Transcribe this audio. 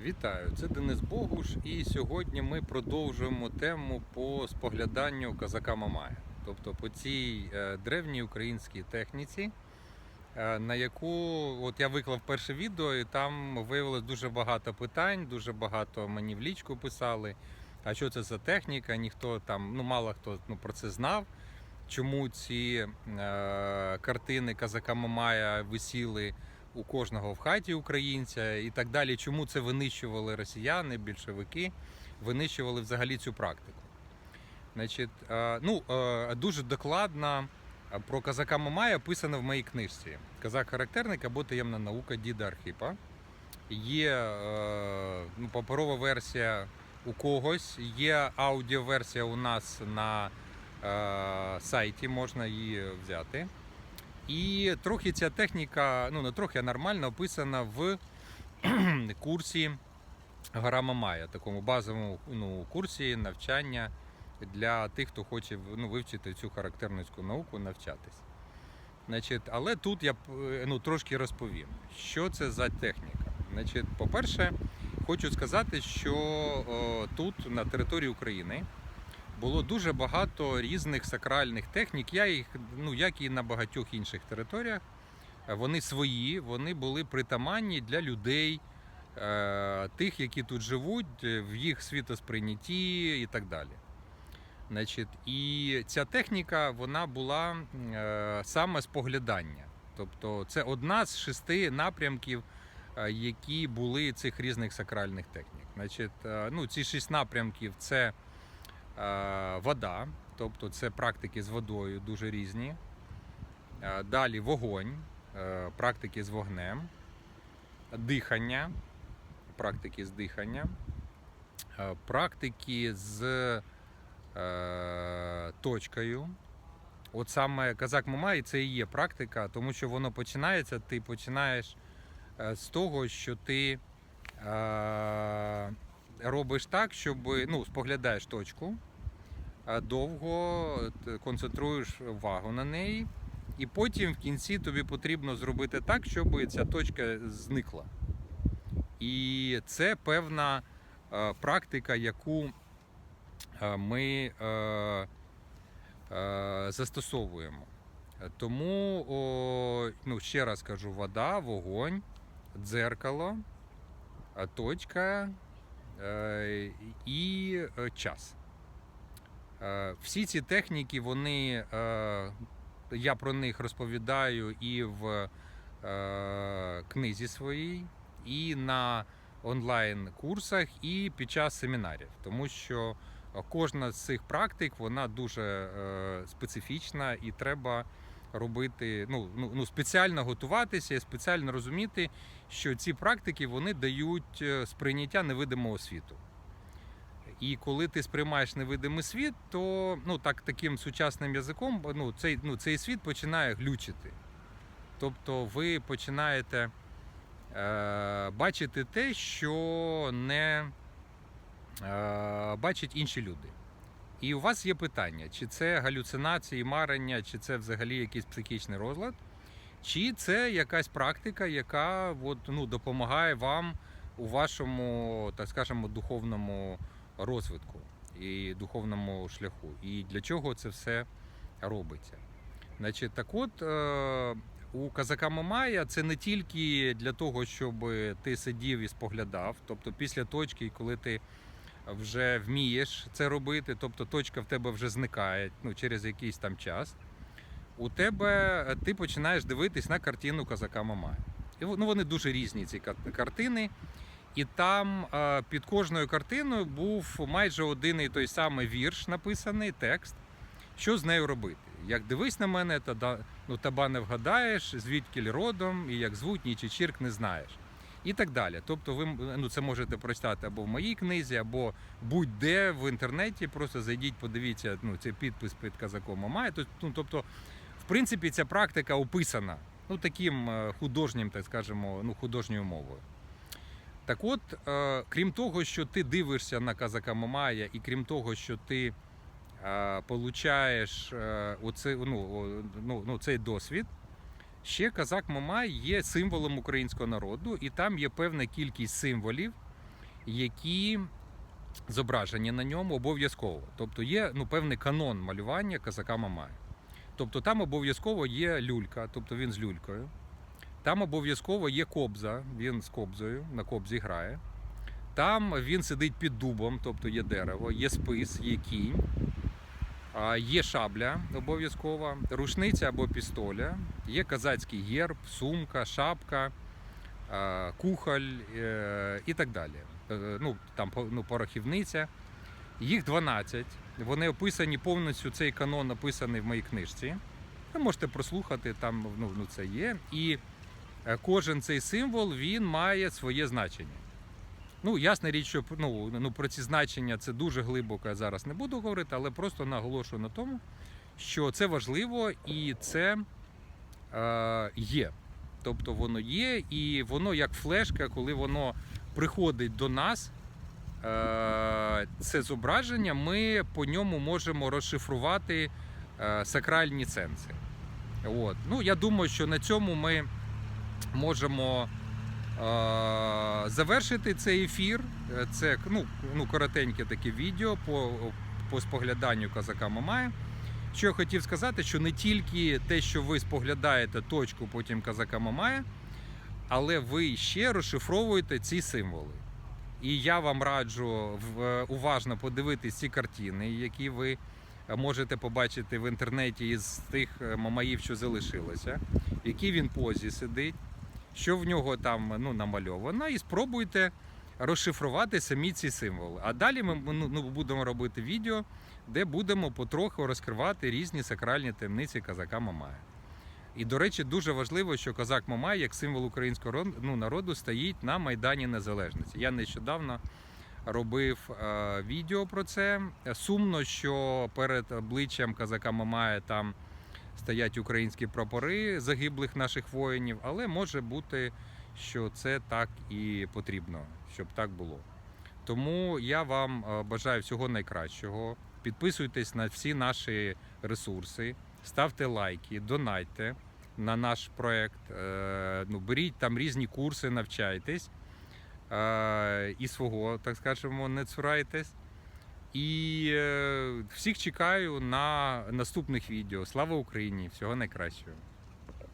Вітаю, це Денис Богуш, і сьогодні ми продовжуємо тему по спогляданню козака Мамая, тобто по цій е, древній українській техніці, е, на яку от я виклав перше відео, і там виявилось дуже багато питань, дуже багато мені в лічку писали. А що це за техніка? Ніхто там, ну мало хто ну, про це знав. Чому ці е, картини Казака Мамая висіли у кожного в хаті українця і так далі. Чому це винищували росіяни, більшовики, винищували взагалі цю практику? Значить, е, ну, е, дуже докладно про казака Мамая писано в моїй книжці Казак-характерник або таємна наука Діда Архіпа. Є е, ну, паперова версія у когось, є аудіоверсія у нас на е, сайті, можна її взяти. І трохи ця техніка, ну не трохи, а нормально описана в курсі Гора Мамая, такому базовому ну, курсі навчання для тих, хто хоче ну, вивчити цю характерницьку науку, навчатись. Значить, але тут я е, ну, трошки розповім, що це за техніка. Значить, по-перше, хочу сказати, що о, тут, на території України, було дуже багато різних сакральних технік. Я їх, ну як і на багатьох інших територіях, е, вони свої, вони були притаманні для людей, е, тих, які тут живуть, е, в їх світосприйнятті і так далі. Значить, і ця техніка вона була саме споглядання. Тобто це одна з шести напрямків, які були цих різних сакральних технік. Значить, ну, ці шість напрямків це вода, тобто це практики з водою дуже різні. Е, Далі вогонь, е, практики з вогнем, дихання, практики з дихання, е, практики з е, точкою. От саме казак Мамай це і є практика, тому що воно починається, ти починаєш е, з того, що ти е, робиш так, щоб ну, споглядаєш точку, е, довго концентруєш увагу на неї, і потім в кінці тобі потрібно зробити так, щоб ця точка зникла. І це певна е, практика, яку е, ми е, застосовуємо. Тому, о, ну, ще раз кажу, вода, вогонь, дзеркало, точка е, і час. Е, Всі ці техніки, вони, е, я про них розповідаю і в е, книзі своїй, і на онлайн-курсах, і під час семінарів. Тому що кожна з цих практик вона дуже специфічна і треба робити, ну, ну, ну, спеціально готуватися і спеціально розуміти, що ці практики вони дають сприйняття невидимого світу. І коли ти сприймаєш невидимий світ, то ну, так, таким сучасним язиком ну, цей, ну, цей світ починає глючити. Тобто ви починаєте е, бачити те, що не е, бачать інші люди. І у вас є питання, чи це галюцинації, марення, чи це взагалі якийсь психічний розлад, чи це якась практика, яка от, ну, допомагає вам у вашому, так скажемо, духовному розвитку і духовному шляху. І для чого це все робиться? Значить, так от е, у казака Мамая це не тільки для того, щоб ти сидів і споглядав, тобто після точки, коли ти вже вмієш це робити, тобто точка в тебе вже зникає ну, через якийсь там час. У тебе ти починаєш дивитись на картину казака Мамая. І ну, вони дуже різні, ці картини. І там е, під кожною картиною був майже один і той самий вірш написаний, текст. Що з нею робити? Як дивись на мене, тоді ну, таба не вгадаєш, звідки родом, і як звуть, ні чірк не знаєш. І так далі. Тобто ви ну, це можете прочитати або в моїй книзі, або будь-де в інтернеті. Просто зайдіть, подивіться ну, цей підпис під казаком. Тобто, ну, тобто, в принципі, ця практика описана ну, таким е, художнім, так скажемо, ну, художньою мовою. Так от, е, крім того, що ти дивишся на казака Мамая, і крім того, що ти е, получаєш е, оце, ну, ну, ну, цей досвід, ще казак Мамай є символом українського народу, і там є певна кількість символів, які зображені на ньому обов'язково. Тобто є ну, певний канон малювання казака Мамая. Тобто там обов'язково є люлька, тобто він з люлькою. Там обов'язково є кобза, він з кобзою, на кобзі грає. Там він сидить під дубом, тобто є дерево, є спис, є кінь, є шабля обов'язкова, рушниця або пістоля, є казацький герб, сумка, шапка, кухоль е, і так далі. Е, Ну, там ну, порохівниця. Їх 12. Вони описані повністю. Цей канон написаний в моїй книжці. Ви можете прослухати, там ну, ну, це є. І кожен цей символ він має своє значення. Ну, ясна річ, що ну, ну, про ці значення це дуже глибоко я зараз не буду говорити, але просто наголошую на тому, що це важливо і це е, є. Тобто воно є, і воно як флешка, коли воно приходить до нас, е, це зображення, ми по ньому можемо розшифрувати е, сакральні сенси. От. Ну, я думаю, що на цьому ми можемо е, завершити цей ефір. Е, Це ну, ну, коротеньке таке відео по, по спогляданню казака Мамая. Що я хотів сказати, що не тільки те, що ви споглядаєте точку потім казака Мамая, але ви ще розшифровуєте ці символи. І я вам раджу уважно подивитись ці картини, які ви можете побачити в інтернеті із тих е, мамаїв, що залишилося, в якій він позі сидить, що в нього там ну, намальовано, і спробуйте розшифрувати самі ці символи. А далі ми ну, ну, будемо робити відео, де будемо потроху розкривати різні сакральні таємниці казака Мамая. І, до речі, дуже важливо, що козак Мамай, як символ українського ну, народу, стоїть на Майдані Незалежності. Я нещодавно робив е, відео про це. Сумно, що перед обличчям казака Мамая там стоять українські прапори загиблих наших воїнів, але може бути, що це так і потрібно, щоб так було. Тому я вам е, бажаю всього найкращого. Підписуйтесь на всі наші ресурси, ставте лайки, донайте на наш проект. Е, Ну, беріть там різні курси, навчайтесь і свого, так скажемо, не цурайтесь. І е, всіх чекаю на наступних відео. Слава Україні! Всього найкращого!